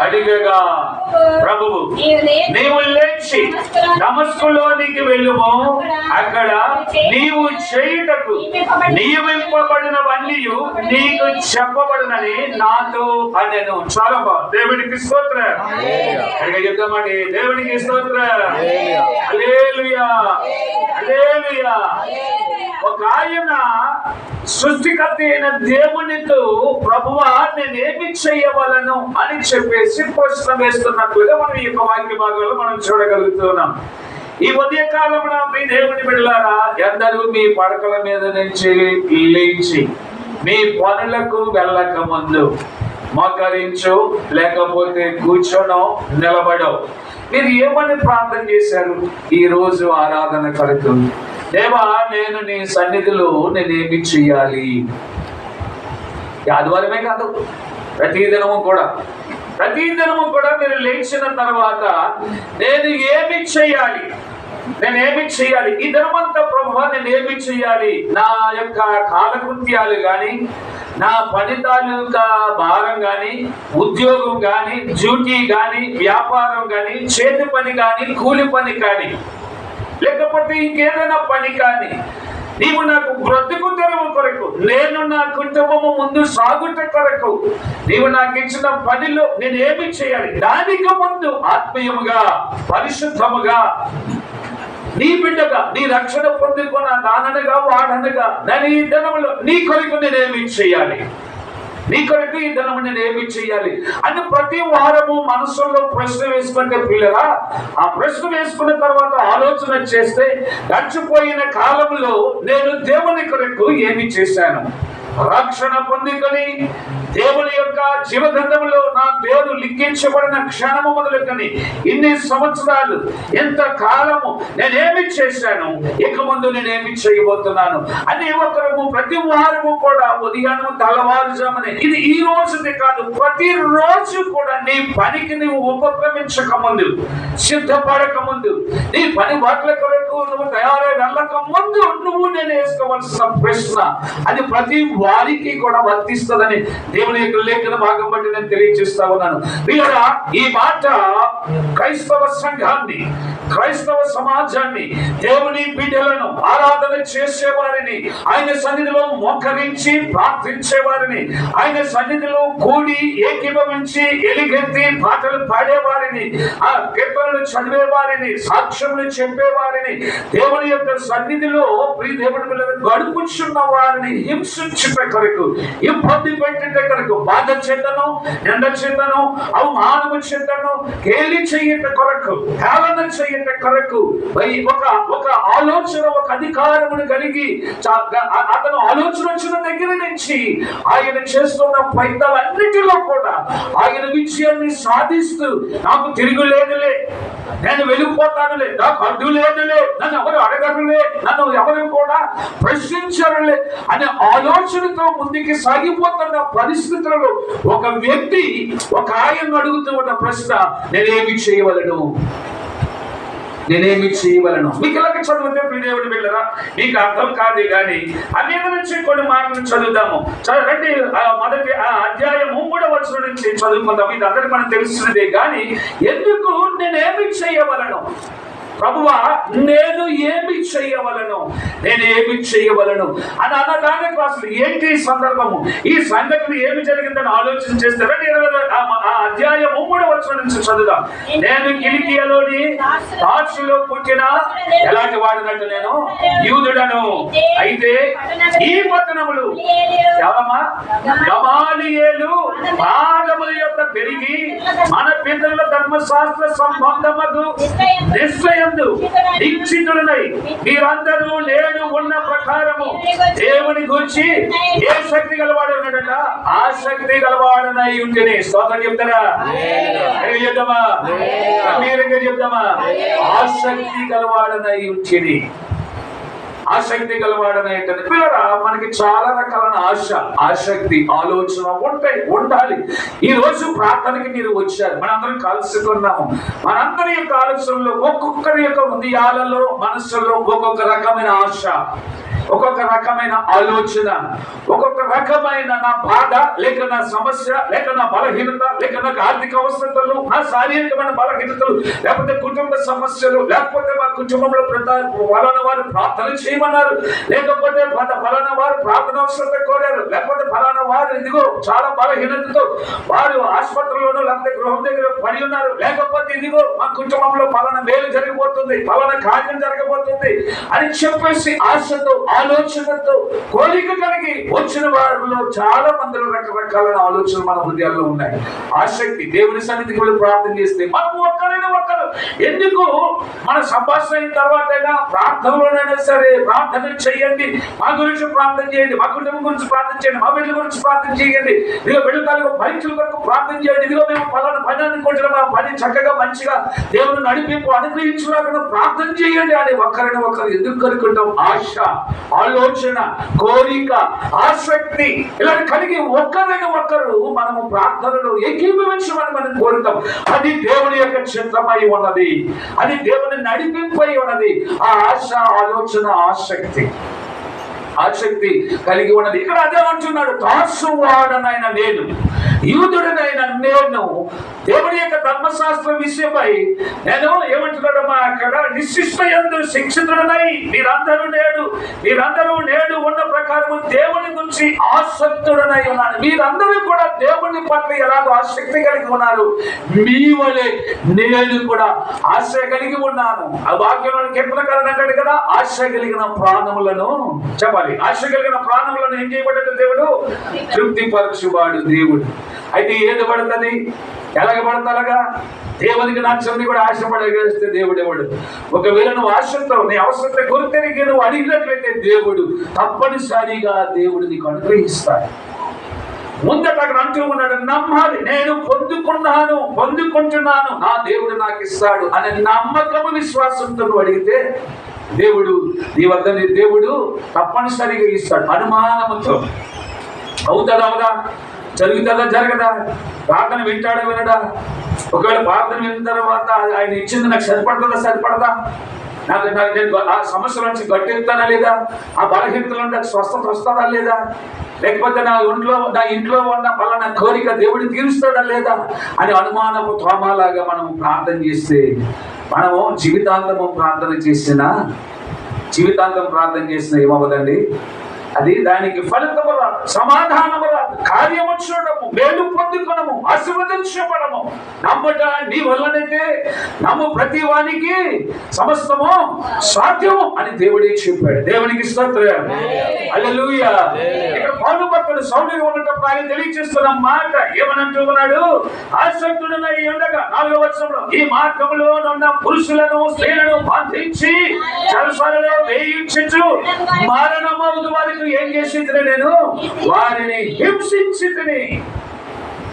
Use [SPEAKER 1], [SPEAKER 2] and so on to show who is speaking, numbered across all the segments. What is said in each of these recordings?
[SPEAKER 1] అడిగగా ప్రభువు నీవు లేచి నమస్కులోనికి వెళ్ళుము. అక్కడ నీవు చేయుటకు నియమింపబడినవన్నీ నీకు చెప్పబడినని నాతో అనెను. చాలా బాగుంది. దేవునికి స్తోత్ర. అడిగా చెప్తామండి దేవునికి స్తోత్ర. ఒక ఆయన సృష్టికర్త అయిన దేవునితో ప్రభువా నేనేమి చెయ్యవలను అని చెప్పేసి ప్రశ్న వేస్తున్నట్లుగా మనం ఈ యొక్క వాక్య భాగంలో మనం చూడగలుగుతున్నాం. ఈ ఉదయ కాలంలో మీ దేవుని బిడ్డలారా ఎందరూ మీ పడకల మీద నుంచి లేచి మీ పనులకు వెళ్ళక ముందు మోకరించు లేకపోతే కూర్చోనో నిలబడో. మీరు ఏమని ప్రార్థన చేశారు? ఈ రోజు ఆరాధన కొరకు దేవా నేను నీ సన్నిధిలో నేనేమి చెయ్యాలి ఆదివారమే కాదు ప్రతి దినము కూడా. ప్రతి దినము కూడా మీరు లేచిన తర్వాత నేను ఏమి చేయాలి? నేను ఏమి చేయాలి? ఈ దినమంతా ప్రభు నేను ఏమి చేయాలి? నా యొక్క కాలకృత్యాలు కానీ నా పని తాలూకా భారం కానీ ఉద్యోగం కానీ డ్యూటీ కానీ వ్యాపారం కానీ చేతి పని కానీ కూలి పని కానీ లేకపోతే ఇంకేదైనా పని కానీ నీవు నాకు బ్రతుకు తెరవు కొరకు నేను నా కుటుంబము ముందు సాగుట కొరకు. నీవు నాకు ఇచ్చిన పనిలో నేను ఏమి చేయాలి? దానికి ముందు ఆత్మీయముగా పరిశుద్ధముగా నీ బిడ్డగా నీ రక్షణ పొందుకున్న నాననగా వాడనగా నేను ధనములో నీ కొరకు నేనేమి చేయాలి? నీ కొరకు ఈ ధనము నేను ఏమి చేయాలి అని ప్రతి వారము మనసులో ప్రశ్న వేసుకుంటే పిల్లరా ఆ ప్రశ్న వేసుకున్న తర్వాత ఆలోచన చేస్తే గడిచిపోయిన కాలంలో నేను దేవుని కొరకు ఏమి చేశాను? రక్షణ పొందుకొని దేవుని యొక్క జీవగ్రంథంలో నా పేరు లిఖించబడిన క్షణము మొదలుకొని ఇన్ని సంవత్సరాలు ఎంత కాలము నేనేమి చేశాను? ఇక ముందు నేనేమి చేయబోతున్నాను? అని ఒకరము ప్రతి వారము కూడా ఉదయాన్నం తలవారుజామని ఇది ఈ రోజుది కాదు ప్రతి రోజు కూడా నీ పనికి నువ్వు ఉపక్రమించక ముందు సిద్ధపడక ముందు నీ పని బాట్ల కొరకు నువ్వు తయారై వెళ్ళక ముందు నువ్వు నేను వేసుకోవాల్సిన ప్రశ్న. అది ప్రతి వారికి కూడా వర్తిస్తుందని దేవుని యొక్క లేఖన భాగం బట్టి నేను తెలియజేస్తా ఉన్నాను. ఈ మాట క్రైస్తవ సంఘాన్ని క్రైస్తవ సమాజాన్ని దేవుని బిడ్డలను ఆరాధన చేసేవారిని ఆయన సన్నిధిలో మోకరించి ప్రార్థించేవారిని ఆయన సన్నిధిలో కూడి ఏకీభవించి ఎలిగెత్తి పాటలు పాడేవారిని ఆ చదివే చదివేవారిని సాక్ష్యములు చెప్పేవారిని దేవుని యొక్క సన్నిధిలో ప్రియ దేవుడి గడుపుచున్న వారిని హింసించుట కొరకు ఇబ్బంది పెట్టిన కొరకు బాధ చెందను ఎండ చెందను అవమానము చెందను కేలి చేయట కొరకు హేళన చేయట కొరకు ఒక ఒక ఆలోచన ఒక అధికారమును కలిగి అతను ఆలోచన వచ్చిన దగ్గర నుంచి ఆయన చేస్తున్న పైతలన్నిటిలో కూడా ఆయనకు విషయాన్ని సాధిస్తూ నాకు తిరుగులేదులే నేను వెళ్ళిపోతానులే. నాకు అడ్డు లేదులే. నన్ను ఎవరు అడగరులే. నన్ను ఎవరు కూడా ప్రశ్నించరులే అనే ఆలోచనతో ముందుకి సాగిపోతున్న పరిస్థితులలో ఒక వ్యక్తి ఒక ఆయన అడుగుతూ ఉన్న ప్రశ్న నేనేమి చేయవలను? నేనేమి చేయవలను? మీకు ఇలాగ చదివితే ప్రియదేవుడు వెళ్ళరా మీకు అర్థం కాదు కానీ అన్నిటి నుంచి కొన్ని మాటలు చదువుదాము. చదవండి ఆ మొదటి ఆ అధ్యాయం మూడవ వచ్చిన నుంచి చదువుకుందాం ఇది అందరికి మనం తెలుస్తుంది కానీ ఎందుకు నేనేమి చేయవలను? ప్రభువా నేను ఏమి చేయవలను? నేను ఏమి చేయవలను? అని అన్నదానికి అసలు ఏంటి సందర్భము? ఈ సంఘటన ఏమి జరిగిందని ఆలోచన చేస్తే ఆ అధ్యాయం మూడవ వచనం నుంచి చదువుదాం. నేను కిలికియలోని దాసులో పుట్టిన ఎలాంటి వాడినట్టు నేను? యూదుడను. అయితే ఈ పట్టణములు ఎవరమ్మా? గమాలియేలు పాదముల యొక్క పెరిగి మన పితరుల ధర్మశాస్త్ర సంబంధమగు నిశ్చయందు నిశ్చితులనై మీరందరూ నేడు ఉన్న ప్రకారము దేవుని గురించి ఏ శక్తి గలవాడు ఉన్నాడట ఆ శక్తి గలవాడనై ఉంటేనే స్తోత్రం చెప్తారా? చెప్తామా? గంభీరంగా చెప్తామా? ఆ శక్తి గలవాడనై ఉంచిని ఆసక్తి గలవాడనేటది పిల్లరా మనకి చాలా రకాలైన ఆశ. ఆసక్తి ఆలోచన ఉంటాయి ఉండాలి. ఈ రోజు ప్రార్థనకి మీరు వచ్చారు. మనందరం కలుసుకున్నాము మనందరి యొక్క ఆలోచనలో ఒక్కొక్కరి యొక్క హృదయాలలో మనసులో ఒక్కొక్క రకమైన ఆశ ఒక్కొక్క రకమైన ఆలోచన ఒక్కొక్క రకమైన నా బాధ లేక నా సమస్య లేక నా బలహీనత లేక నాకు ఆర్థిక అవసరతలు నా శారీరకమైన బలహీనతలు లేకపోతే కుటుంబ సమస్యలు లేకపోతే మా కుటుంబంలో ప్రధాన ఫలానా వారు ప్రార్థన చేయమన్నారు. లేకపోతే ఫలానా వారు ప్రార్థన అవసరత కోరారు. లేకపోతే ఫలానా వారు ఇదిగో చాలా బలహీనతతో వారు ఆసుపత్రిలోనూ లేకపోతే గృహం దగ్గర పడి ఉన్నారు. లేకపోతే ఇదిగో మా కుటుంబంలో ఫలానా మేలు జరిగిపోతుంది ఫలానా కార్యం జరగబోతుంది అని చెప్పేసి ఆశతో ఆలోచనతో కోరిక కలిగి వచ్చిన వారిలో చాలా మందిలో రకరకాలైన ఆలోచనలు మన హృదయాల్లో ఉన్నాయి. ఆసక్తి దేవుని సన్నిధికి వెళ్ళి ప్రార్థన చేస్తే మనం ఒక్కరైనా ఒక్కరు. ఎందుకు? మన సంభాషణ అయిన తర్వాత అయినా ప్రార్థనలోనైనా సరే ప్రార్థన చేయండి. మా గురించి ప్రార్థన చేయండి. మా కుటుంబం గురించి ప్రార్థన చేయండి. మా బిడ్డల గురించి ప్రార్థన చేయండి. ఇదిగో బిడ్డల పరీక్షల కొరకు ప్రార్థన చేయండి. ఇదిగో మేము ఫలానా పని అనుకుంటున్నాం ఆ పని చక్కగా మంచిగా దేవుని నడిపింపు అనుగ్రహించులాగా ప్రార్థన చేయండి. అని ఒకరిని ఒకరు ఎందుకు కనుక్కుంటాం? ఆశ ఆలోచన కోరిక ఆసక్తి ఇలా కలిగి ఒక్కరిని ఒకరు మనము ప్రార్థనలో ఏకీభవించమని మనం కోరుతాం. అది దేవుని యొక్క చిత్రమై ఉన్నది. అది దేవుని నడిపింపై ఉన్నది. ఆ ఆశ ఆలోచన ఆసక్తి. ఆసక్తి కలిగి ఉన్నది. ఇక్కడ అదే అంటున్నాడు దాసువాడనైన నేను యూదుడినైనా నేను దేవుని యొక్క ధర్మశాస్త్ర విషయమై నేను ఏమంటున్నాడమ్మా అక్కడ? నిశిష్టయందు శిక్షితుడనై మీరందరూ నేడు మీరందరూ నేడు ఉన్న ప్రకారము దేవుని గురించి ఆసక్తుడనై ఉన్నాను. మీరందరూ కూడా దేవుని పట్ల ఎలాగో ఆసక్తి కలిగి ఉన్నారు. మీ వలె నేను కూడా ఆశ కలిగి ఉన్నాను. ఆ వాక్యంలో కీర్తనకారుడు అంటాడు కదా ఆశ కలిగిన ప్రాణములను చెప్పాలి. ఆశ కలిగిన ప్రాణములను ఏం చేయబడ్డాడు దేవుడు? తృప్తిపరచువాడు దేవుడు. అయితే ఏది పడుతుంది? ఎలాగ పడతారగా దేవునికి నచ్చని కూడా ఆశపడగలిస్తే దేవుడు ఎవడు? ఒకవేళ నువ్వు ఆశతో నీ అవసరత గుర్తెరిగి నువ్వు అడిగినట్లయితే దేవుడు తప్పనిసరిగా దేవుడు నీకు అనుగ్రహిస్తాడు. ముందట అక్కడ అంటూ ఉన్నాడు నమ్మాలి నేను పొందుకున్నాను పొందుకుంటున్నాను నా దేవుడు నాకు ఇస్తాడు అనే నమ్మకము విశ్వాసంతో నువ్వు అడిగితే దేవుడు నీ వద్ద దేవుడు తప్పనిసరిగా ఇస్తాడు అనుమానముతో. అవుతుందా జరుగుతుందా జరగదా? ప్రార్థన వింటాడా వినడా? ఒకవేళ ప్రార్థన విన్న తర్వాత ఆయన ఇచ్చింది నాకు సరిపడుతుందా సరిపడదా? నాకు నాకు నేను ఆ సమస్యల నుంచి గట్టెత్తానా లేదా? ఆ బలహీనతల నాకు స్వస్థత వస్తుందా లేదా? లేకపోతే నా ఒంట్లో నా ఇంట్లో ఉన్న పలానా కోరిక దేవుడు తీరుస్తాడా లేదా? అని అనుమానపు తోమాలాగా మనం ప్రార్థన చేస్తే మనము జీవితాంతము ప్రార్థన చేసినా జీవితాంతం ప్రార్థన చేసిన ఏమవ్వదండి? అది దానికి ఫలితము రాదు. సమాధానము రాదు. కార్యము చూడము మేలు పొందుకొనము ఆశీర్వదించబడము. నమ్మట నీ వల్లనైతే నమ్ము ప్రతి వానికి సమస్తము సాధ్యము అని దేవుడే చెప్పాడు. దేవునికి స్తోత్రం. హల్లెలూయా ఇక్కడ పౌలు భక్తుడు ఉన్నప్పుడు ఆయన తెలియజేస్తున్న మాట ఏమనంటూ ఉన్నాడు? ఆసక్తుడనై ఉండగా నాలుగో వర్షంలో ఈ మార్గములో ఉన్న పురుషులను స్త్రీలను బంధించి చలసాలలో వేయించు మరణమవుతు వారికి ఏం చేసి నేను? వారిని హింసించితిని.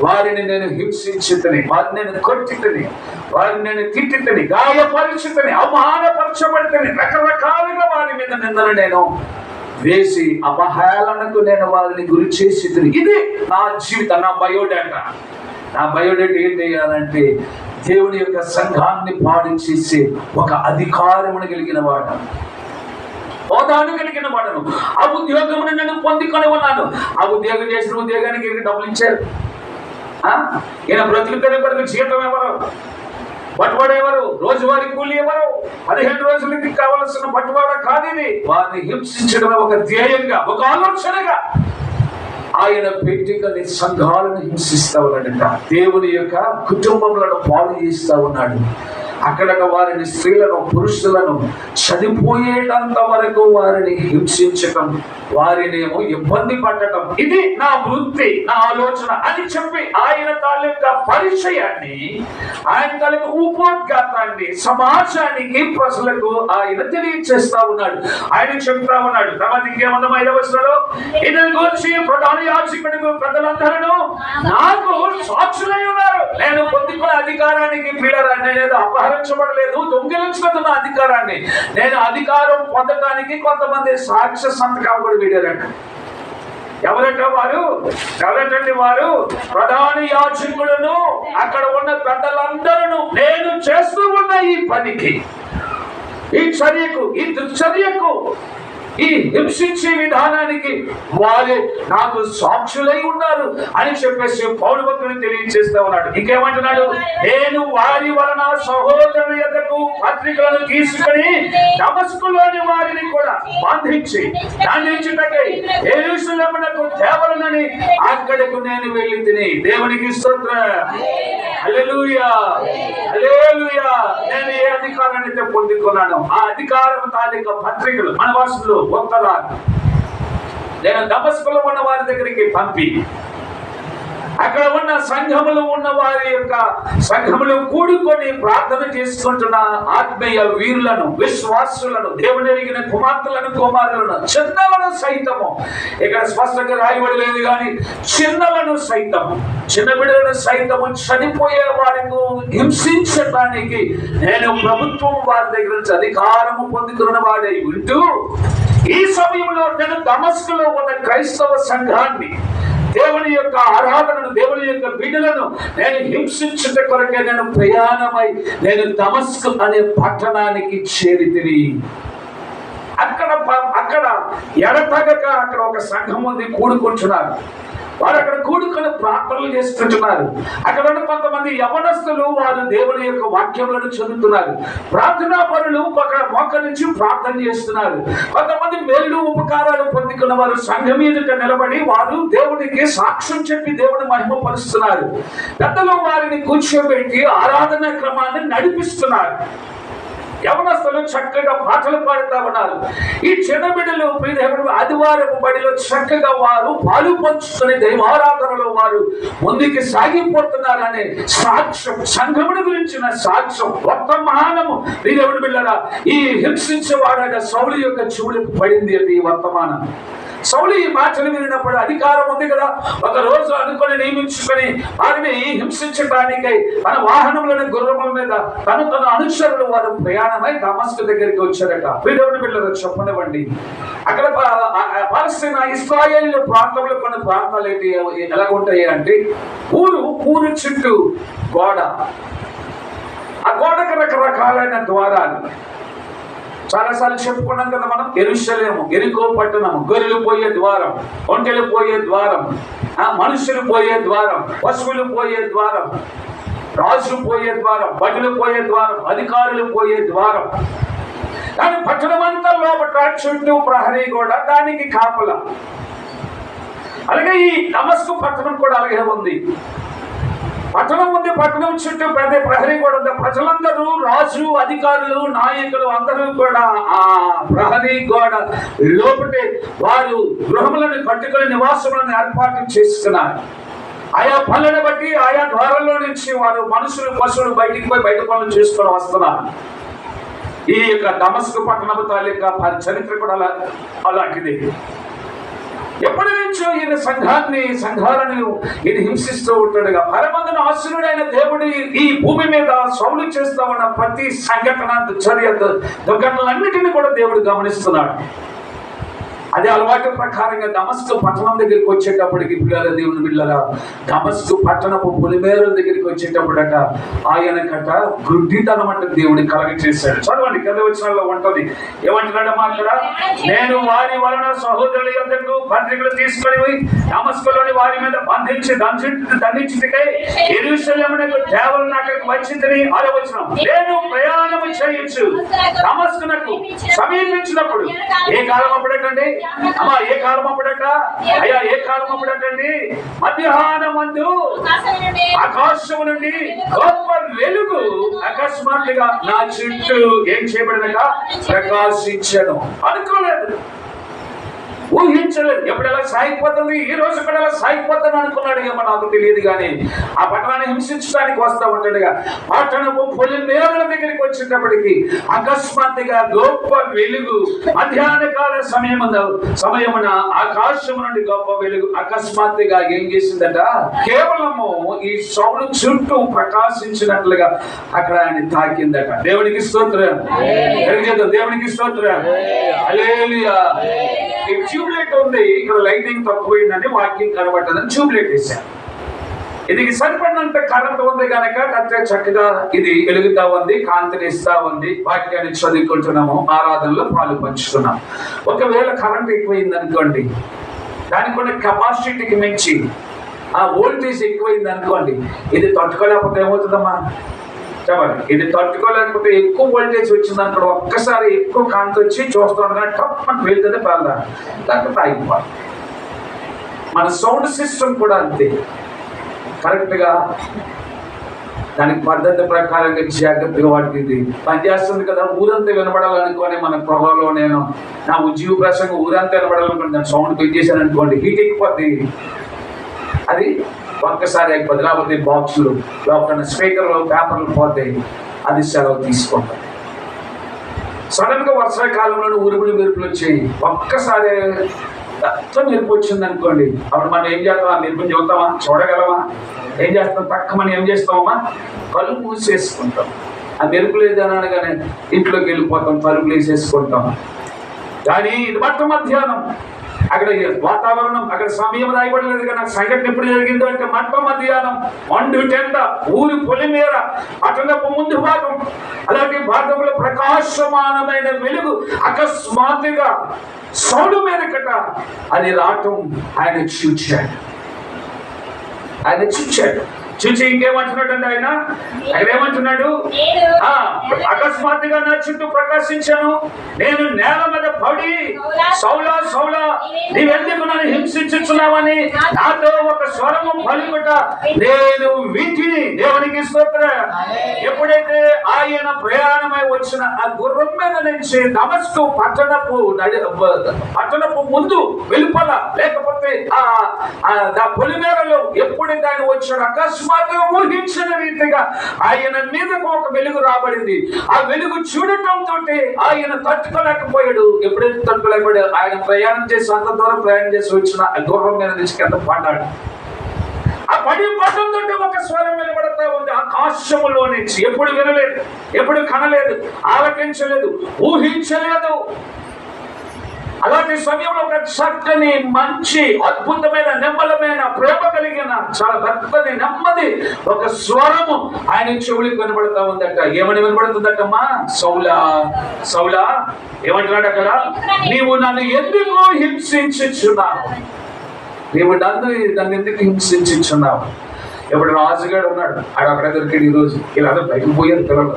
[SPEAKER 1] వారిని నేను హింసించితని. వారిని నేను కొట్టితని. వారిని నేను తిట్టితని. గాయపరిచితని. అవమానపరచబడితని. రకరకాలుగా వారి మీద నిందలు నేను వేసి అపహేళనకు నేను వారిని గురి చేసి ఇది నా జీవితం నా బయోడేటా. నా బయోడేటా ఏం చేయాలంటే దేవుని యొక్క సంఘాన్ని పాడు చేసే ఒక అధికారమును కలిగిన వాడు. హోదాను కలిగిన వాడను ఆ ఉద్యోగం నేను పొందుకొని ఉన్నాను ఆ ఉద్యోగం చేసిన ఉద్యోగానికి డబ్బులు ఇచ్చారు. ఆ? ఈయన బ్రతుకుతారు కొరకు జీతం ఎవరు? బట్టువాడు ఎవరు? రోజువారీ కూలి ఎవరు? పదిహేను రోజులకి కావలసిన బట్టువాడ కాదు ఇది. వారిని హింసించడమే ఒక ధ్యేయంగా ఒక ఆలోచనగా ఆయన పెట్టికని సంఘాలను హింసిస్తా ఉన్నాడంట. దేవుని యొక్క కుటుంబములను పాలు చేస్తా ఉన్నాడు. అక్కడ వారిని స్త్రీలను పురుషులను చనిపోయేటంత వరకు వారిని హింసించటం వారినేమో ఇబ్బంది పడటం. ఇది నా వృత్తి నా ఆలోచన అని చెప్పి ఆయన తాలూకా పరిచయాన్ని ఆయన తాలూకా ఉపోద్ఘాతాన్ని సమాజానికి ప్రజలకు ఆయన తెలియచేస్తా ఉన్నాడు. ఆయన చెప్తా ఉన్నాడు. తర్వాత ఇంకేమన్నా ఐదవ వచనంలో? ఇతని గురించి ప్రధాన యాజకుడికి పెద్దలందరూ నాకు సాక్షులై ఉన్నారు. నేను పొందుకున్న అధికారానికి పిల్లరా నేనేదో సాధించబడలేదు దొంగిలించుకున్న అధికారాన్ని. నేను అధికారం పొందడానికి కొంతమంది సాక్ష్య సంతకాలు కూడా వీడారంట ఎవరట వారు? ఎవరటండి వారు? ప్రధాన యాచకులను అక్కడ ఉన్న పెద్దలందరూ నేను చేస్తూ ఉన్న ఈ పనికి. ఈ చర్యకు ఈ దుశ్చర్యకు ఈ హింసించే విధానానికి వారే నాకు సాక్షులై ఉన్నారు అని చెప్పేసి పౌరు భక్తులు తెలియజేస్తా ఉన్నాడు. ఇంకేమంటున్నాడు? నేను వారి వలన సహోదరుల ఎద్దకు పత్రికలను తీసుకుని దమస్కులోని వారిని కూడా బంధించి దండించుటకై ఏరుసలమునకు తేవలనని అక్కడకు నేను వెళ్ళి తిని దేవునికి స్తోత్ర. హల్లెలూయా! హల్లెలూయా! నేను ఏ అధికారాన్ని అయితే పొందుకున్నాను ఆ అధికారం తాలిక పత్రికలు మన భాషలో ఉత్తరాలు నేను దమస్కులో ఉన్న వారి దగ్గరికి పంపి అక్కడ ఉన్న సంఘములు ఉన్న వారి యొక్క సంఘములు కూడుకొని ప్రార్థన చేసుకుంటున్న ఆత్మీయ వీరులను విశ్వాసులను దేవుని ఎరిగిన కుమార్తెలను కుమారులను చిన్నలను సైతము. ఇక్కడ స్పష్టంగా రాయబడి లేదు కానీ చిన్నలను సైతము. చిన్న బిడ్డలను సైతము చనిపోయే వారిని హింసించడానికి నేను ప్రభుత్వం వారి దగ్గర నుంచి అధికారము పొందుతున్న వాడై ఉంటూ ఈ సమయంలో నేను దమస్కులో ఉన్న క్రైస్తవ సంఘాన్ని దేవుని యొక్క ఆరాధనను దేవుని యొక్క బిడ్డలను నేను హింసించుట కొరకే నేను ప్రయాణమై నేను దమస్కు అనే పట్టణానికి చేరితిని అక్కడ అక్కడ ఎడతగక అక్కడ ఒక సంఘం ఉంది కూడుకుంటున్నారు. వారు అక్కడ కూడుకొని ప్రార్థనలు చేసుకుంటున్నారు అక్కడ కొంతమంది యవనస్తులు వారు దేవుని యొక్క వాక్యములను చదువుతున్నారు. ప్రార్థనా పనులు అక్కడ మొక్క నుంచి ప్రార్థన చేస్తున్నారు. కొంతమంది మేలు ఉపకారాలు పొందుకున్న వారు సంఘం ఎదుట నిలబడి వారు దేవునికి సాక్ష్యం చెప్పి దేవుని మహిమపరుస్తున్నారు. పెద్దలు వారిని కూర్చోబెట్టి ఆరాధన క్రమాన్ని నడిపిస్తున్నారు. యవనస్తులు చక్కగా పాటలు పాడుతా ఉన్నారు. ఈ చిన్న బిడ్డలు ప్రియదేవుడు ఆదివారం బడిలో చక్కగా వారు పాలు పంచుకుని దైవారాధనలో వారు ముందుకు సాగిపోతున్నారనే సాక్ష్యం సంఘముని గురించిన సాక్ష్యం. వర్తమానము ప్రియదేవుడు బిళ్ళరా ఈ హింసించేవాడైన సౌలు యొక్క చెవులకు పడింది అది వర్తమానం. సౌలి ఈ మాటలు వినినప్పుడు అధికారం ఉంది కదా. ఒక రోజు అనుకొని నియమించుకొని వారిని హింసించడానికై తన వాహనములను గుర్రముల మీద తను తన అనుచరులు వారు ప్రయాణమై దమస్కు దగ్గరికి వచ్చారట. వీడవుని పిల్లలు చెప్పనివ్వండి. అక్కడ ప- పాలస్తీనా ఇస్రాయేల్ ప్రాంతంలో కొన్ని ప్రాంతాలు ఏంటి? ఎలా ఉంటాయి అంటే ఊరు ఊరు చుట్టూ గోడ. ఆ గోడకు రకరకాలైన ద్వారాలు. చాలాసార్లు చెప్పుకున్నాం కదా మనం ఎరుషలేము ఎరుకో పట్టణము గొర్రెలు పోయే ద్వారం ఒంటెలు పోయే ద్వారం ఆ మనుషులు పోయే ద్వారం పశువులు పోయే ద్వారం రాజులు పోయే ద్వారం బడులు పోయే ద్వారం అధికారులు పోయే ద్వారం. కానీ పట్టణం అంతా లోపల చుట్టూ ప్రహరీ కూడా దానికి కాపల. అలాగే ఈ నమస్కు పట్టణం కూడా అలాగే ఉంది. పట్టణం ఉంది పట్టణం చుట్టూ పెద్ద ప్రహరీ కూడా ఉంది. ప్రజలందరూ రాజు అధికారులు నాయకులు అందరూ కూడా ఆ ప్రహరీ గోడ లోపటే వారు గృహములను కట్టుకుని నివాసములను ఏర్పాటు చేస్తున్నారు. ఆయా పనులను బట్టి ఆయా ద్వారాల్లో నుంచి వారు మనుషులు పశువులు బయటికి పోయి బయట పనులు చేసుకొని వస్తున్నారు. ఈ యొక్క దమస్కు పట్టణము తాలూకా చరిత్ర కూడా అలా అలాంటిది. ఎప్పటి నుంచో ఈయన సంఘాన్ని సంఘాలను ఈయన హింసిస్తూ ఉంటాడుగా. పరమందున ఆశ్రుడైన దేవుడి ఈ భూమి మీద సౌలు చేస్తా ఉన్న ప్రతి సంఘటన చర్య దుర్ఘటనలన్నిటిని కూడా దేవుడు గమనిస్తున్నాడు. అదే అలవాటు ప్రకారంగా దమస్కు పట్టణం దగ్గరికి వచ్చేటప్పటికి పిల్లల దేవుని పిల్లల దమస్కు పట్టణపు పులిమేరు దగ్గరికి వచ్చేటప్పుడట ఆయన కట గుడ్డితనం అంటే దేవుడి కలగ చేశాడు చదవండి కింద వచ్చిన ఉంటది. ఏమంటున్నాడు మాట్లాడ? నేను వారి వలన సహోదరుల యొక్కకు పత్రికలు తీసుకొని పోయి దమస్కులోని వారి మీద బంధించి దంచి దండించుటకై ఎరుసలమునకు దేవలను నాకు వచ్చిందని ఆలోచన నేను ప్రయాణము చేయొచ్చు దమస్కునకు సమీపించినప్పుడు ఏ కాలం అప్పుడేటండి అమ్మా ఏ కాలం అప్పుడట అయ్యా ఏ కాలం అప్పుడటండి మధ్యాహ్నం అందు ఆకాశం నుండి గొప్ప వెలుగు అకస్మాత్తుగా నా చుట్టూ ఏం చేయబడినక ప్రకాశించను. అనుకోలేదు. ఊహించలేదు ఎప్పుడు ఎలా సాగిపోతుంది? ఈ రోజు కూడా ఎలా సాగిపోతాను అనుకున్నాడు ఏమో నాకు తెలియదు కానీ ఆ పట్టణాన్ని హింసించడానికి వస్తా ఉంటాడుగా పట్టణము పొలి మేరల దగ్గరికి వచ్చేటప్పటికి అకస్మాత్తుగా గొప్ప వెలుగు మధ్యాహ్న కాల సమయమున సమయమున ఆకాశము నుండి గొప్ప వెలుగు అకస్మాత్తుగా ఏం చేసిందట? కేవలము ఈ సౌలు చుట్టూ ప్రకాశించినట్లుగా అక్కడ ఆయన తాకిందట. దేవునికి స్తోత్రం. దేవునికి స్తోత్రం. ట్యూబ్లైట్ ఉంది. ఇక్కడ లైటింగ్ తక్కువైందని వాకింగ్ కనబడ్డదని ట్యూబ్లైట్ వేశాను ఇది సరిపడినంత కరెంట్ ఉంది కనుక కరెక్ట్గా చక్కగా ఇది వెలుగుతా ఉంది కాంతిని ఇస్తా ఉంది. వాక్యాన్ని చదువుకుంటున్నాము ఆరాధనలో పాలు పంచుతున్నాం ఒకవేళ కరెంట్ ఎక్కువైంది అనుకోండి దానికి ఉన్న కెపాసిటీకి మించి ఆ వోల్టేజ్ ఎక్కువైంది అనుకోండి ఇది తట్టుకోలేకపోతే ఏమవుతుందమ్మా? ఇది తట్టుకోలేకపోతే ఎక్కువ వోల్టేజ్ వచ్చింది అక్కడ ఒక్కసారి ఎక్కువ కాంతి వచ్చి చూస్తున్నాడు కానీ టప్ అని వెళ్తుంది పర్లా లేకపోతే ఆగిపోవాలి. మన సౌండ్ సిస్టమ్ కూడా అంతే. కరెక్ట్గా దానికి పద్ధతి ప్రకారంగా జాగ్రత్తగా వాటికి పనిచేస్తుంది కదా ఊరంతా వినపడాలనుకోని మన పొలంలో నేను నా ఉద్యోగ ప్రసంగం ఊరంతా వినపడాలనుకోండి దాని సౌండ్ పెంచేసాను అనుకోండి హీట్ ఎక్కిపోద్ది. అది ఒక్కసారి అయిపోద్ది లేకపోతే బాక్సులు లేకపోతే స్పీకర్లు పేపర్లు పోతాయి అది సెలవు తీసుకుంటాం. సడన్గా వర్షాకాలంలో ఉరుములు మెరుపులు వచ్చాయి. ఒక్కసారి పెద్ద మెరుపు వచ్చింది అనుకోండి. అప్పుడు మనం ఏం చేస్తాం? ఆ మెరుపుని చూద్దామా చూడగలమా? ఏం చేస్తాం? తక్కువ ఏం చేస్తామమ్మా? కళ్ళు మూసేసుకుంటాం. ఆ మెరుపు లేదని అనగానే ఇంట్లోకి వెళ్ళిపోతాం తలుపులు వేసేసుకుంటాం. కానీ ఇది మట్ట మధ్యాహ్నం. అక్కడ వాతావరణం అక్కడ సమయం రాయబడలేదు కానీ నాకు సంఘటన ఎప్పుడు జరిగిందో అంటే మట్ట మధ్యాహ్నం మండు టెండ ఊరి పొలిమేర అటనపు ముందు భాగం. అలాగే భాగంలో ప్రకాశమానమైన వెలుగు అకస్మాత్తుగా సౌడు మీదకట అది రావటం ఆయన చూచాడు. ఆయన చూచాడు. చూచి ఇంకేమంటున్నాడు అండి ఆయన? ఆయన ఏమంటున్నాడు? అకస్మాత్తుగా నా చుట్టూ ప్రకాశించాను. నేను నేల మీద పడి సౌలా సౌలా నీవెందుకు నన్ను హింసించుచున్నావని నాతో ఒక స్వరము పలుకుట నేను వీటిని దేవునికి స్తోత్ర. ఎప్పుడైతే ఆయన ప్రయాణమై వచ్చిన ఆ గుర్రం మీద నుంచి నమస్కు పట్టణపు పట్టణపు ముందు వెలుపల లేకపోతే ఆ పొలిమేరలో ఎప్పుడైతే ఆయన వచ్చాడు మాత్రం ఊహించిన రీతిగా ఆయన మీదకు ఒక వెలుగు రాబడింది. ఆ వెలుగు చూడటంతో ఆయన తట్టుకోలేకపోయాడు. ఎప్పుడైతే తట్టుకోలేకపోయాడు ఆయన ప్రయాణం చేసి అంత దూరం ప్రయాణం చేసి వచ్చిన ఆ మీద నుంచి కింద పడ్డాడు. ఆ పడి పడుతుంటే ఒక స్వరం వినబడతా ఉంది. ఆకాశములో నుంచి ఎప్పుడు వినలేదు ఎప్పుడు కనలేదు ఆలకించలేదు ఊహించలేదు. అలాంటి సమయంలో ఒక చక్కని మంచి అద్భుతమైన నెమ్మలమైన ప్రేమ కలిగిన చాలా భక్తని నెమ్మది ఒక స్వరము ఆయన చెవులకు వినబడతా ఉందట. ఏమని వినబడుతుందటమ్మా? సౌలా సౌలా ఏమంటున్నాడు అక్కడ? నీవు నన్ను ఎందుకు హింసించున్నావు నీవు నన్ను నన్ను ఎందుకు హింసించున్నావు ఇప్పుడు రాజుగాడు ఉన్నాడు. ఆడ అక్కడ దొరికాడు ఈరోజు ఇలా బయటకు పోయారు పిల్లలు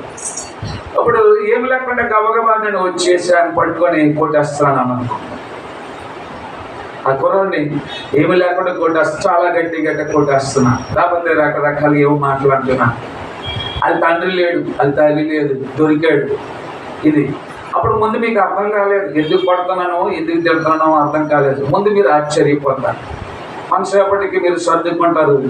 [SPEAKER 1] అప్పుడు ఏం లేకుండా గబగబా నేను వచ్చేసి ఆయన పట్టుకొని కొట్టేస్తున్నాను అనుకో ఆ కుర్రోడిని ఏమి లేకుండా కొట్టేస్తా చాలా గట్టి గట్టి కొట్టేస్తున్నా. లేకపోతే రకరకాలు ఏమో మాట్లాడుతున్నా అది తండ్రి లేడు అది తల్లి లేదు దొరికాడు. ఇది. అప్పుడు ముందు మీకు అర్థం కాలేదు ఎందుకు పడుతున్నానో ఎందుకు తిడుతున్నానో అర్థం కాలేదు. ముందు మీరు ఆశ్చర్యపోతారు. మనసేపటికి మీరు సర్దుకుంటారు.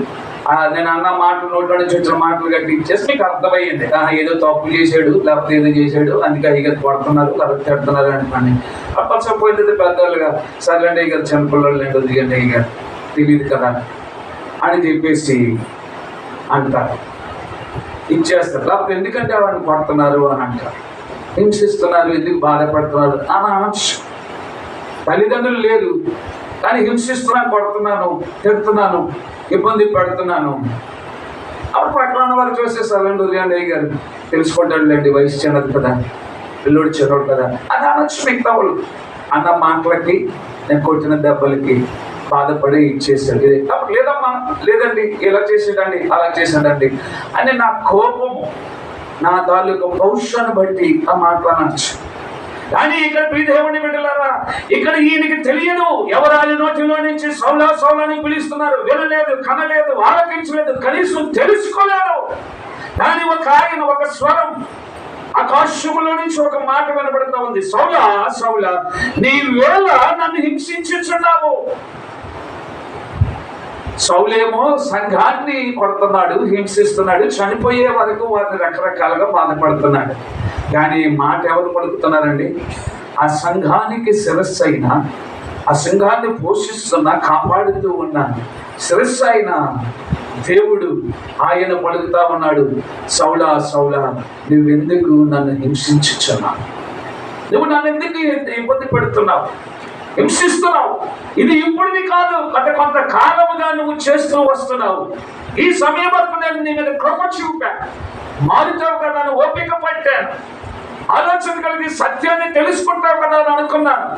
[SPEAKER 1] నేను అన్న మాటలు నోట్లో నుంచి వచ్చిన మాటలు గట్టి ఇచ్చేసి మీకు అర్థమయ్యింది. ఏదో తప్పు చేశాడు లేకపోతే ఏదో చేశాడు అందుకే ఇక పడుతున్నారు లేకపోతే తిడుతున్నారు అని అప్పచ్చపోయింది అప్పట్లో పోయింది పెద్దవాళ్ళుగా సర్లేండి ఇక చిన్నపిల్లలు లేదు దిగండి ఇక తెలియదు కదా. అని చెప్పేసి అంటారు. ఇచ్చేస్తారు. లేకపోతే ఎందుకంటే వాడిని పడుతున్నారు అని అంటారు. హింసిస్తున్నారు ఎందుకు బాధపడుతున్నారు? అని అనొచ్చు తల్లిదండ్రులు లేదు కానీ హింసిస్తున్నాను కొడుతున్నాను తిడుతున్నాను. ఇబ్బంది పెడుతున్నాను. అప్పుడు పక్కన వాళ్ళు చూస్తే సర్లేండి ఉదయం అయ్య గారు తెలుసుకుంటాడు లేండి వయసు చిన్నది కదా పిల్లోడు చిన్నోడు కదా. అని అనొచ్చు మిగతా వాళ్ళు అన్న మాటలకి నేను కొట్టిన దెబ్బలకి బాధపడి ఇచ్చేసాడు అప్పుడు లేదమ్మా లేదండి ఇలా చేసాడండి అలా చేసాడండి అని నా కోపము నా తాలూకు పౌరుషాన్ని బట్టి ఆ మాటలు అనొచ్చు. కానీ ఇక్కడ ప్రీదేవుని బిడ్డలారా ఇక్కడ ఈయనకి తెలియదు. ఎవరు నోటిలో నుంచి సౌలా సౌలని పిలుస్తున్నారు? వినలేదు కనలేదు ఆలకించలేదు కనీసం తెలుసుకోలేదు. కానీ ఒక ఆయన ఒక స్వరం ఆకాశములో నుంచి ఒక మాట వినబడతా ఉంది. సౌల సౌల నీ వేళ నన్ను హింసించుచున్నావు. సౌలేమో సంఘాన్ని కొడుతున్నాడు హింసిస్తున్నాడు చనిపోయే వరకు వారిని రకరకాలుగా బాధపడుతున్నాడు. కానీ మాట ఎవరు పలుకుతున్నారండి? ఆ సంఘానికి శిరస్సు అయిన ఆ సంఘాన్ని పోషిస్తున్న కాపాడుతూ ఉన్న శిరస్సు అయిన దేవుడు ఆయన పలుకుతా ఉన్నాడు. సౌలా సౌలా నువ్వెందుకు నన్ను హింసించున్నావు నువ్వు నన్ను ఎందుకు ఇబ్బంది పెడుతున్నావు? హింసిస్తున్నావు. ఇది ఇప్పుడుది కాదు అంటే కొంత కాలముగా నువ్వు చేస్తూ వస్తున్నావు. ఈ సమయం వరకు నేను నీ మీద కృప చూపా. మారుతావు కదా అని ఓపిక పట్టాను. ఆలోచన కలిగి సత్యాన్ని తెలుసుకుంటావు కదా అని అనుకున్నాను.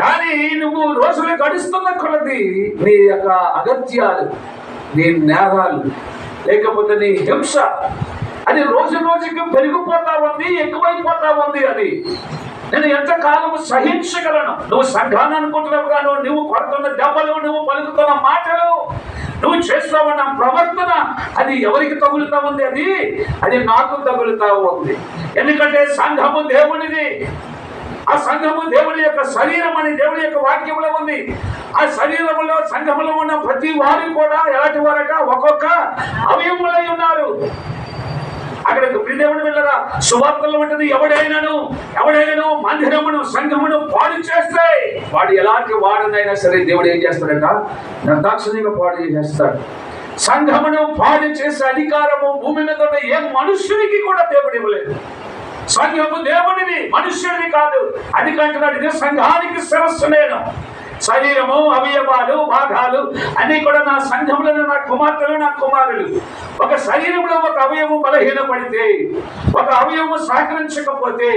[SPEAKER 1] కానీ నువ్వు రోజులు గడుస్తున్న కొలది నీ యొక్క అగత్యాలు నీ నేరాలు లేకపోతే నీ హింస అది రోజు రోజుకి పెరిగిపోతా ఉంది ఎక్కువైపోతా ఉంది అది నేను ఎంత కాలము సహించగలను? నువ్వు సంఘాన్ని అనుకుంటున్నావు గాను నువ్వు కొడుతున్న దెబ్బలు నువ్వు పలుకుతున్న మాటలు నువ్వు చేస్తావన్న ప్రవర్తన అది ఎవరికి తగులుతా ఉంది అది? అది నాకు తగులుతా ఉంది. ఎందుకంటే సంఘము దేవునిది. ఆ సంఘము దేవుని యొక్క శరీరం అని దేవుని యొక్క వాక్యంలో ఉంది. ఆ శరీరంలో సంఘములో ఉన్న ప్రతి వారు కూడా ఎలాంటి వారట? ఒక్కొక్క అవయములై ఉన్నారు. అక్కడ దేవుని వెళ్ళరా? శుభార్తలు ఉంటుంది ఎవడైనాను ఎవడైనాను మందిరమును సంఘమును పాడు చేస్తే వాడు ఎలాంటి వాడనైనా సరే దేవుడు ఏం చేస్తాడంట? నిర్దాక్షిణ్యంగా పాడు చేస్తాడు సంఘమును పాడు చేసే అధికారము భూమి మీద ఉన్న ఏ మనుష్యునికి కూడా దేవుడు ఇవ్వలేదు. సంఘము దేవుడిని మనుష్యుడిది కాదు. అది కంటున్నాడు ఇది సంఘానికి శిరస్సు నేను. శరీరము అవయవాలు భాగాలు అన్ని కూడా నా సంఘములను నా కుమార్తెలు నా కుమారులు. ఒక శరీరంలో ఒక అవయవం బలహీనపడితే ఒక అవయవం సహకరించకపోతే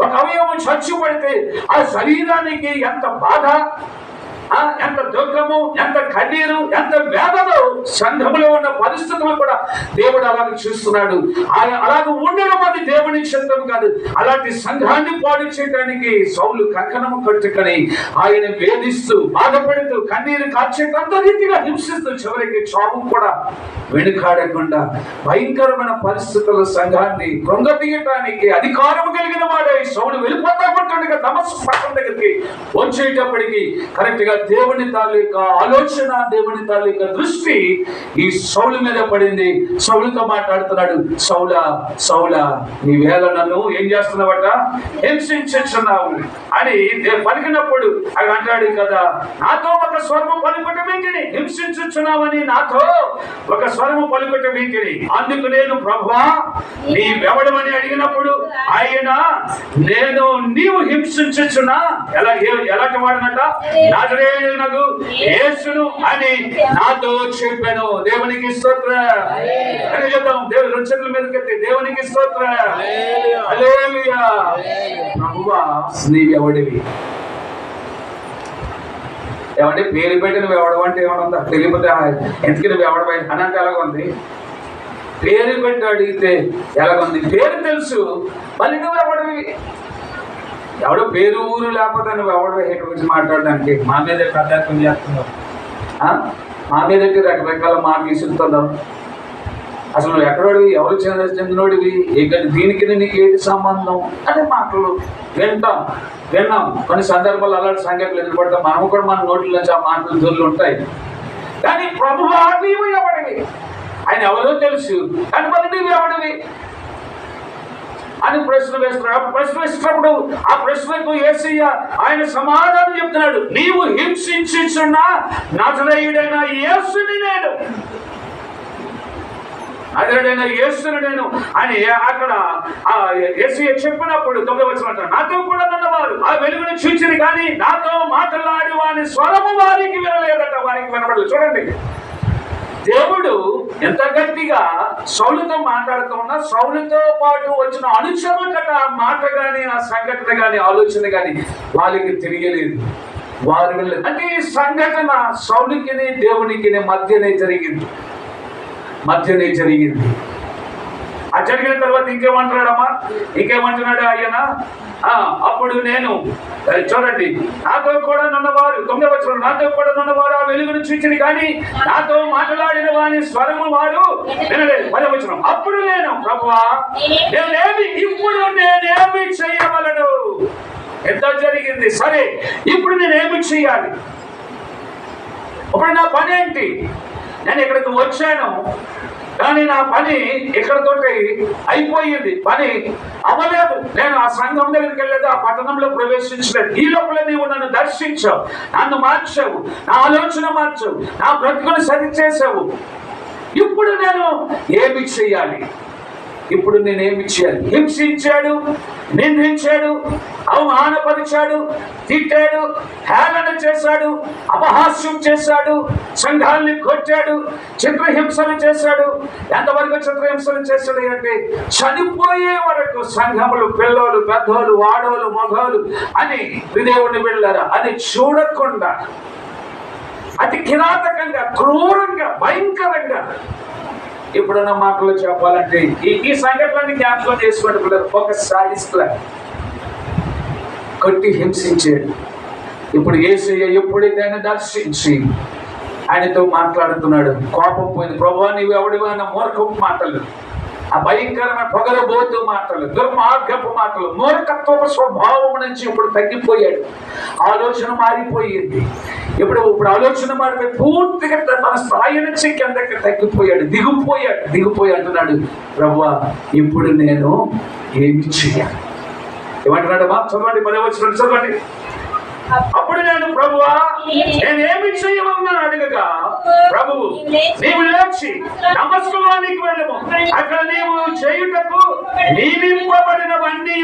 [SPEAKER 1] ఒక అవయవం చచ్చుపడితే ఆ శరీరానికి ఎంత బాధ? ఎంత దుఃఖము ఎంత కన్నీరు ఎంత వేదన సంఘములో ఉన్న పరిస్థితులు కూడా దేవుడు అలాగే చూస్తున్నాడు. ఆ- అలాగ ఉండడం అది దేవుని చిత్తం కాదు. అలాంటి సంఘాన్ని పాడు చేయడానికి సౌలు కంకణము కట్టుకొని ఆయన వేధిస్తూ బాధపడుతూ కన్నీరు కాచేటంత రీతిగా హింసిస్తూ చివరికి చావు కూడా వెనుకాడకుండా భయంకరమైన పరిస్థితుల సంఘాన్ని కృంగతీయటానికి అధికారం కలిగిన వాడే సౌలు వెళ్ళిపోతామంటుండగా తమస్సు పట్టణ దగ్గరికి వచ్చేటప్పటికి కరెక్ట్గా దేవుని తాలూకా ఆలోచన దేవుని తాలూకా దృష్టి ఈ సౌలు మీద పడింది. సౌలుతో మాట్లాడుతున్నాడు సౌల సౌల నీ వేళ నన్ను ఏం చేస్తున్నావట? హింసించున్నావు అని పలికినప్పుడు ఆయన అంటాడు కదా నాతో ఒక స్వరము పలుకుట వీటిని హింసించుచున్నావని నాతో ఒక స్వరము పలుకుట వీటిని. అందుకు నేను ప్రభువా నీ వెవడమని అడిగినప్పుడు ఆయన నేను నీవు హింసించుచున్నా. ఎలా ఎలాంటి వాడినట? నాజరేయునకు యేసును అని నాతో చెప్పాను. దేవునికి స్తోత్ర. అని చెప్తాం. దేవుని రుచనల మీదకెత్తి దేవునికి స్తోత్ర. నీవెవడివి? ఏమంటే పేరు పెట్టి నువ్వు ఎవడవు అంటే ఏమన్నా తెలియకపోతే ఎందుకు నువ్వు ఎవడవై అని అంటే ఎలాగుంది? పేరు పెట్టి అడిగితే ఎలాగుంది? పేరు తెలుసు మళ్ళీ నువ్వు ఎవడివి ఎవడో పేరు ఊరు లేకపోతే నువ్వు ఎవడో హేటు గురించి మాట్లాడడానికి? మా మీద కథాకం చేస్తున్నావు. మా మీద రకరకాల మాటలు ఇస్తున్నావు అసలు నువ్వు ఎక్కడోడివి? ఎవరు చెందిన చెందినోడివి ఇక్కడ దీనికి నీకు ఏంటి సంబంధం? అనే మాటలు. వింటాం విన్నాం. కొన్ని సందర్భాలు అలాంటి సంఘటనలు ఎదురుపడతాం. మనము కూడా మన నోట్ల నుంచి ఆ మాటలు దొర్లు ఉంటాయి. కానీ ప్రభు నీవు ఆయన ఎవరో తెలుసు. కానీ మరి నీవు ఎవడివి? అని ప్రశ్న వేస్తున్నాడు. ఆ ప్రశ్న వేసినప్పుడు ఆ ప్రశ్నకు ఏసయ్య ఆయన సమాధానం చెప్తున్నాడు. నీవు హింసించుచున్న నజరేయుడైన యేసుని నేను. నజరుడైన యేసుని నేను. అని అక్కడ ఆ యేసయ్య చెప్పినప్పుడు తొమ్మిది వచ్చిన నాతో కూడా ఉన్నవారు ఆ వెలుగును చూచింది కానీ నాతో మాట్లాడి వాని స్వరము వారికి వినలేదట. వారికి వినబడలేదు చూడండి. దేవుడు ఎంత గట్టిగా సౌలుతో మాట్లాడుతూ ఉన్నా సౌలుతో పాటు వచ్చిన అనుచరులకట మాట కానీ ఆ సంఘటన కానీ ఆలోచన కానీ వాళ్ళకి తెలియలేదు. వారు వెళ్ళలేదు అంటే ఈ సంఘటన సౌలికిని దేవునికి మధ్యనే జరిగింది. మధ్యనే జరిగింది. ఆ జరిగిన తర్వాత ఇంకేమంటున్నాడమ్మా? ఇంకేమంటున్నాడు ఆయన? ఆ, అప్పుడు నేను చూడండి నాతో కూడా నన్నవారు తొమ్మిది వచ్చిన నాతో కూడా నన్నవారు ఆ వెలుగును చూచింది కానీ నాతో మాట్లాడిన వాని స్వరము వారు వినలేదు. వచ్చిన అప్పుడు నేను ప్రభువా నేనేమి ఇప్పుడు నేనేమి చేయవలను? ఎంత జరిగింది? సరే ఇప్పుడు నేనేమి చేయాలి? ఇప్పుడు నా పని ఏంటి నేను ఇక్కడికి వచ్చాను. కానీ నా పని ఇక్కడతోటి అయిపోయింది. పని అవ్వలేదు. నేను ఆ సంఘం దగ్గరికి వెళ్ళలేదు ఆ పట్టణంలో ప్రవేశించలేదు ఈ లోపల నీవు నన్ను దర్శించావు. నన్ను మార్చావు. నా ఆలోచన మార్చావు. నా బ్రతుకును సరి చేసావు ఇప్పుడు నేను ఏమి చేయాలి? ఇప్పుడు నేనేమి చేయాలి? హింసించాడు నిందించాడు అవమానపరిచాడు తిట్టాడు హేళన చేశాడు అపహాస్యం చేశాడు సంఘాల్ని కొట్టాడు చిత్రహింసలు చేశాడు. ఎంతవరకు చిత్రహింసలు చేశాడు అంటే చనిపోయే వరకు సంఘములు పిల్లలు పెద్దోళ్ళు ఆడవాళ్ళు మగవాళ్ళు అని విదేవుడిని వెళ్ళారు అని చూడకుండా అతి కిరాతకంగా క్రూరంగా భయంకరంగా ఇప్పుడున్న మాటలు చెప్పాలంటే ఈ ఈ సంఘటనని జ్ఞాపకం చేసుకోండి పిల్లలు. ఒక సాడిస్ట్ కొట్టి హింసించాడు ఇప్పుడు ఏసయ్య ఎప్పుడైతే ఆయన దర్శించి ఆయనతో మాట్లాడుతున్నాడు కోపం పోయింది. ప్రభా నీవు ఎవడివి మూర్ఖపు మాటలు ఆ భయంకరమైన పొగరబోతు మాటలు దుర్మార్గపు మాటలు మూర్ఖత్వపు స్వభావం నుంచి ఇప్పుడు తగ్గిపోయాడు. ఆలోచన మారిపోయింది. ఇప్పుడు ఇప్పుడు ఆలోచన మారిపోయి పూర్తిగా తన స్థాయి నుంచి కిందకి తగ్గిపోయాడు దిగిపోయాడు దిగిపోయి అంటున్నాడు ప్రభు ఇప్పుడు నేను ఏమి చేయాలి? ఏమంటున్నాడు? మా చదవండి పదే వచ్చిన చదవండి. అప్పుడు నేను ప్రభువా నేనేమి చేయమన్నా అడగగా ప్రభువు నీవు లేచి నమస్కారానికి వెళ్ళము. అక్కడ నీవు చేయుటకు నియమింపబడినవన్నీ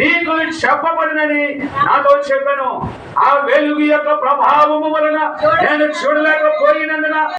[SPEAKER 1] నీకు చెప్పబడినని నాతో చెప్పాను. ఆ వెలుగు యొక్క ప్రభావము వలన నేను చూడలేకపోయినందున